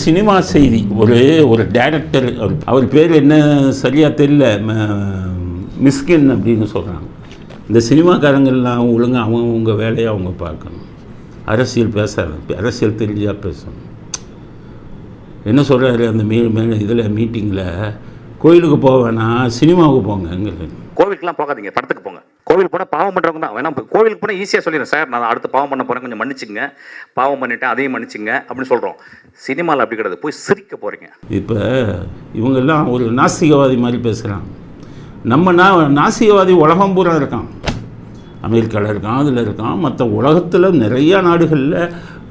Cinema செய்தி. ஒரு ஒரு டைரக்டர் அவர் அவர் பேர் என்ன சரியாக தெரியல. ம- மிஸ்கின் அப்படின்னு சொல்கிறாங்க இந்த சினிமாக்காரங்கள்லாம் ஒழுங்கா அவங்கவுங்க வேலையை அவங்க பார்க்கணும். அரசியல் பேசாத அரசியல் தெரிஞ்சா பேசணும். என்ன சொல்கிறாரு அந்த மீ இதில் மீட்டிங்கில் கோயிலுக்கு போவேன்னா சினிமாவுக்கு சினிமாவுக்கு போங்கங்கிறது கோவிலுக்குலாம் போகாதீங்க படத்துக்கு போங்க. கோவில் போனால் பாவம் பண்ணுறவங்க தான். வேணா கோவிலுக்கு போனால் ஈஸியாக சொல்லிடுறேன். சார் நான் அடுத்து பாவம் பண்ண போகிறேன் கொஞ்சம் மன்னிச்சுங்க பாவம் பண்ணிட்டேன் அதையும் மன்னிச்சுங்க அப்படின்னு சொல்கிறோம் சினிமாவில் அப்படி கிடையாது. போய் சிரிக்க போகிறீங்க இப்போ இவங்கெல்லாம் ஒரு நாஸ்திகவாதி மாதிரி பேசுகிறான் நம்ம நா நாஸ்திகவாதி உலகம் பூரா இருக்கான். அமெரிக்காவில் இருக்கான் அதில் இருக்கான். மற்ற உலகத்தில் நிறையா நாடுகளில்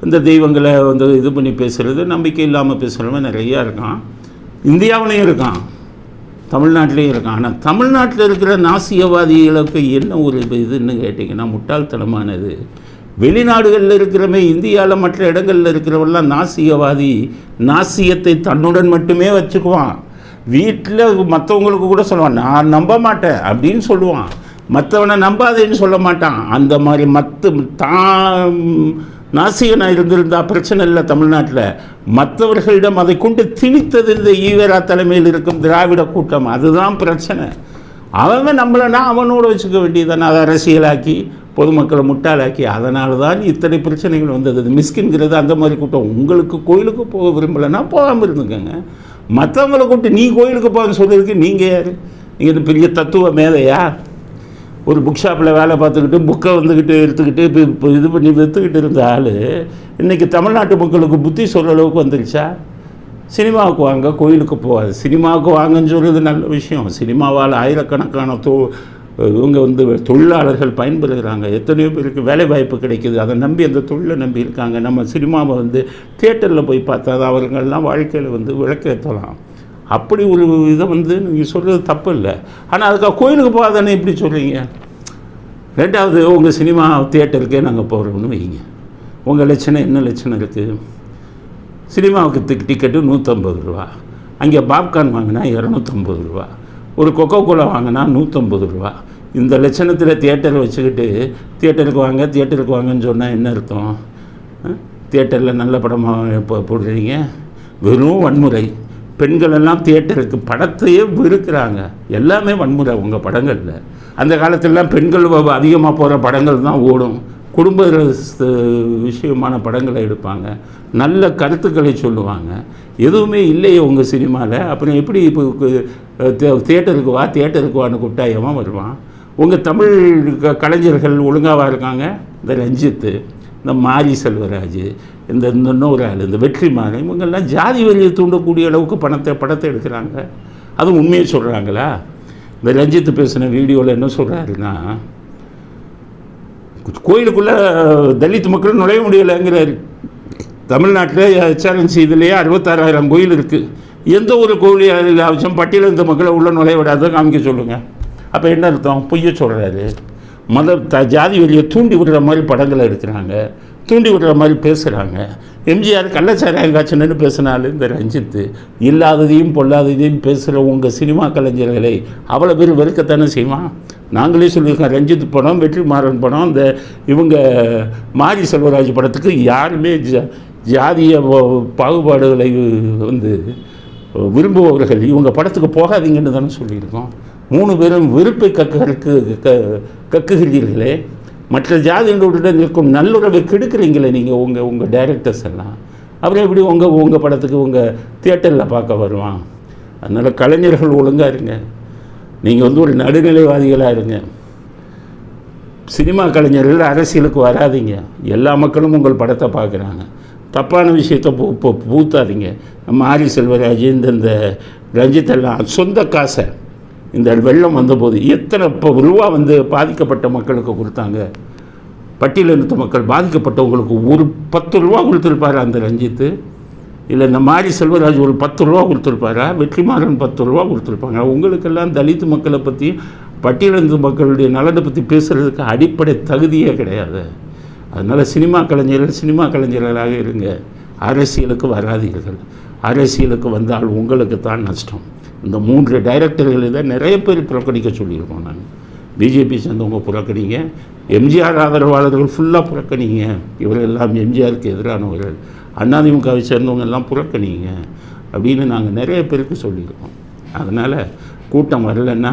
இந்த தெய்வங்களை வந்து இது பண்ணி பேசுகிறது நம்பிக்கை இல்லாமல் பேசுகிறவன் நிறையா இருக்கான். இந்தியாவிலையும் இருக்கான். தமிழ்நாட்டிலையும் இருக்கான். ஆனால் தமிழ்நாட்டில் இருக்கிற நாசியவாதிகளுக்கு என்ன ஒரு இதுன்னு கேட்டிங்கன்னா முட்டாள்தனமானது. வெளிநாடுகளில் இருக்கிறவன் இந்தியாவில் மற்ற இடங்களில் இருக்கிறவெல்லாம் நாசியவாதி நாசியத்தை தன்னுடன் மட்டுமே வச்சுக்குவான். வீட்டில் மற்றவங்களுக்கு கூட சொல்லுவான் நான் நம்ப மாட்டேன் அப்படின்னு சொல்லுவான். மற்றவனை நம்பாதேன்னு சொல்ல மாட்டான். அந்த மாதிரி மற்ற தான் நாசிகனாக இருந்திருந்தா பிரச்சனை இல்லை தமிழ்நாட்டில். மற்றவர்களிடம் அதை கொண்டு திணித்தது இந்த ஈவேரா தலைமையில் இருக்கும் திராவிட கூட்டம். அதுதான் பிரச்சனை. அவன் நம்மளைனா அவனோட வச்சுக்க வேண்டியதானே அதை அரசியலாக்கி பொதுமக்களை முட்டாளாக்கி அதனால தான் இத்தனை பிரச்சனைகள் வந்தது. மிஸ்கின்கிறது அந்த மாதிரி கூட்டம். உங்களுக்கு கோயிலுக்கு போக விரும்பலைன்னா போகாமல் இருந்துக்கோங்க. மற்றவங்களை கூப்பிட்டு நீ கோயிலுக்கு போகன்னு சொல்லியிருக்கு நீங்கள் யார்? நீங்கள் இது பெரிய தத்துவ மேதையா? ஒரு புக் ஷாப்பில் வேலை பார்த்துக்கிட்டு புக்கை வந்துக்கிட்டு எடுத்துக்கிட்டு இப்போ இது பண்ணி விற்றுக்கிட்டு இருந்த ஆள் இன்றைக்கி தமிழ்நாட்டு மக்களுக்கு புத்தி சொல்கிற அளவுக்கு வந்துருச்சா? சினிமாவுக்கு வாங்க கோயிலுக்கு போகாது. சினிமாவுக்கு வாங்கன்னு சொல்கிறது நல்ல விஷயம். சினிமாவால் ஆயிரக்கணக்கான தொ இவங்க வந்து தொழிலாளர்கள் பயன்பெறுகிறாங்க. எத்தனையோ பேருக்கு வேலை வாய்ப்பு கிடைக்குது. அதை நம்பி அந்த தொழிலை நம்பி இருக்காங்க. நம்ம சினிமாவை வந்து தியேட்டரில் போய் பார்த்தா அவர்கள்லாம் வாழ்க்கையில் வந்து விளக்கேற்றலாம். அப்படி ஒரு இதை வந்து நீங்கள் சொல்கிறது தப்பு இல்லை ஆனால் அதுக்காக கோயிலுக்கு போகாதானே எப்படி சொல்கிறீங்க ரெண்டாவது உங்கள் சினிமா தியேட்டருக்கே நாங்கள் போகிறோம்னு வைங்க. உங்கள் லட்சணம் என்ன லட்சணம் இருக்குது சினிமாவுக்கு டிக் டிக்கெட்டு நூற்றம்பது ரூபா. அங்கே பாப்கார்ன் வாங்கினா இரநூத்தம்பது ரூபா. ஒரு கொக்கோ கோலா வாங்கினா நூற்றம்பது ரூபா. இந்த லட்சணத்தில் தியேட்டர் வச்சுக்கிட்டு தியேட்டருக்கு வாங்க தியேட்டருக்கு வாங்கன்னு சொன்னால் என்ன அர்த்தம்? தியேட்டரில் நல்ல படமாக இப்போ போடுறீங்க? வெறும் வன்முறை. பெண்கள் எல்லாம் தியேட்டருக்கு படத்தையே வெறுக்கிறாங்க. எல்லாமே வன்முறை உங்கள் படங்களில். அந்த காலத்திலலாம் பெண்கள் அதிகமாக போகிற படங்கள் தான் ஓடும். குடும்ப விஷயமான படங்களை எடுப்பாங்க. நல்ல கருத்துக்களை சொல்லுவாங்க. எதுவுமே இல்லையே உங்கள் சினிமாவில் அப்புறம் எப்படி இப்போ தியேட்டருக்கு வா தியேட்டருக்கு வான்னு கூப்பிட்டா எவன் வருவான்? உங்கள் தமிழ் க- கலைஞர்கள் ஒழுங்காவாக இருக்காங்க? இந்த ரஞ்சித்து. இந்த மாரி செல்வராஜ் இந்த இந்த இன்னொரு ஆள் இந்த வெற்றிமாறன் இவங்கெல்லாம் ஜாதி வரியை தூண்டக்கூடிய அளவுக்கு பணத்தை படத்தை எடுக்கிறாங்க. அதுவும் உண்மையை சொல்கிறாங்களா இந்த ரஞ்சித் பேசின வீடியோவில் என்ன சொல்கிறாருன்னா கோயிலுக்குள்ளே தலித் மக்கள் நுழைய முடியலைங்கிறாரு. தமிழ்நாட்டில் எச்ஆர்என்சி இதுலேயே அறுபத்தாறாயிரம் கோயில் இருக்குது எந்த ஒரு கோயிலையும் அவசியம் பட்டியலில் இந்த மக்களை உள்ளே நுழைய விடாத காமிக்க சொல்லுங்கள் அப்போ என்ன அர்த்தம்? பொய்ய சொல்கிறாரு மத த ஜாதி வழியை தூண்டி விடுற மாதிரி படங்களை எடுக்கிறாங்க தூண்டி விடுற மாதிரி பேசுகிறாங்க எம்ஜிஆர் கள்ளச்சாராயம் காய்ச்சனன்னு பேசினாலும் இந்த ரஞ்சித்து இல்லாததையும் பொல்லாததையும் பேசுகிற உங்கள் சினிமா கலைஞர்களை அவ்வளோ பேர் வெறுக்கத்தானே செய்வான்? நாங்களே சொல்லியிருக்கோம் ரஞ்சித் படம் வெற்றிமாறன் படம் இந்த இவங்க மாரி செல்வராஜ் படத்துக்கு யாருமே ஜ ஜாதிய பாகுபாடுகளை வந்து விரும்புபவர்கள் இவங்க படத்துக்கு போகாதீங்கன்னு தானே சொல்லியிருக்கோம். மூணு பேரும் வெறுப்பை கக்குகளுக்கு க கக்குகிறீர்களே. மற்ற ஜாதியினருடன் இருக்கும் நல்லுறவை கெடுக்கிறீங்களே நீங்கள் உங்கள் உங்கள் டைரக்டர்ஸ் எல்லாம். அப்புறம் எப்படி உங்கள் உங்கள் படத்துக்கு உங்கள் தியேட்டரில் பார்க்க வருவான்? அதனால் கலைஞர்கள் ஒழுங்காக இருங்க. நீங்கள் வந்து ஒரு நடுநிலைவாதிகளாக இருங்க. சினிமா கலைஞர்கள் அரசியலுக்கு வராதீங்க. எல்லா மக்களும் உங்கள் படத்தை பார்க்குறாங்க. தப்பான விஷயத்தை பூ பூ பூத்தாதீங்க. நம்ம ஆரி செல்வராஜ் இந்த ரஞ்சித் எல்லாம் சொந்த காசை இந்த வெள்ளம் வந்தபோது எத்தனை இப்போ ரூபா வந்து பாதிக்கப்பட்ட மக்களுக்கு கொடுத்தாங்க? பட்டியலினத்து மக்கள் பாதிக்கப்பட்டவங்களுக்கு ஒரு பத்து ரூபா கொடுத்துருப்பாரு அந்த ரஞ்சித்து? இல்லை இந்த மாதிரி செல்வராஜ் ஒரு பத்து ரூபா கொடுத்துருப்பாரா? வெற்றிமாறன் பத்து ரூபா கொடுத்துருப்பாங்க. உங்களுக்கெல்லாம் தலித் மக்களை பற்றி பட்டியலினத்து மக்களுடைய நலனை பற்றி பேசுகிறதுக்கு அடிப்படை தகுதியே கிடையாது. அதனால் சினிமா கலைஞர்கள் சினிமா கலைஞர்களாக இருங்க. அரசியலுக்கு வராதீர்கள். அரசியலுக்கு வந்தால் உங்களுக்கு தான் நஷ்டம். இந்த மூன்று டைரக்டர்களை தான் நிறைய பேர் புறக்கணிக்க சொல்லியிருக்கோம் நான். பிஜேபி சேர்ந்தவங்க புறக்கணிங்க. எம்ஜிஆர் ஆதரவாளர்கள் ஃபுல்லாக புறக்கணிங்க. இவரெல்லாம் எம்ஜிஆருக்கு எதிரானவர்கள். அதிமுகவை சேர்ந்தவங்க எல்லாம் புறக்கணிங்க. அப்படின்னு நாங்கள் நிறைய பேருக்கு சொல்லியிருக்கோம். அதனால் கூட்டம் வரலைன்னா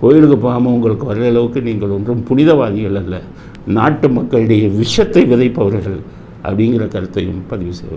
கோயிலுக்கு போகாமல் உங்களுக்கு வர்ற அளவுக்கு நீங்கள் ஒன்றும் புனிதவாதிகள் அல்ல. நாட்டு மக்களுடைய விஷத்தை விதைப்பவர்கள் அப்படிங்கிற கருத்தையும் பதிவு செய்வோம்.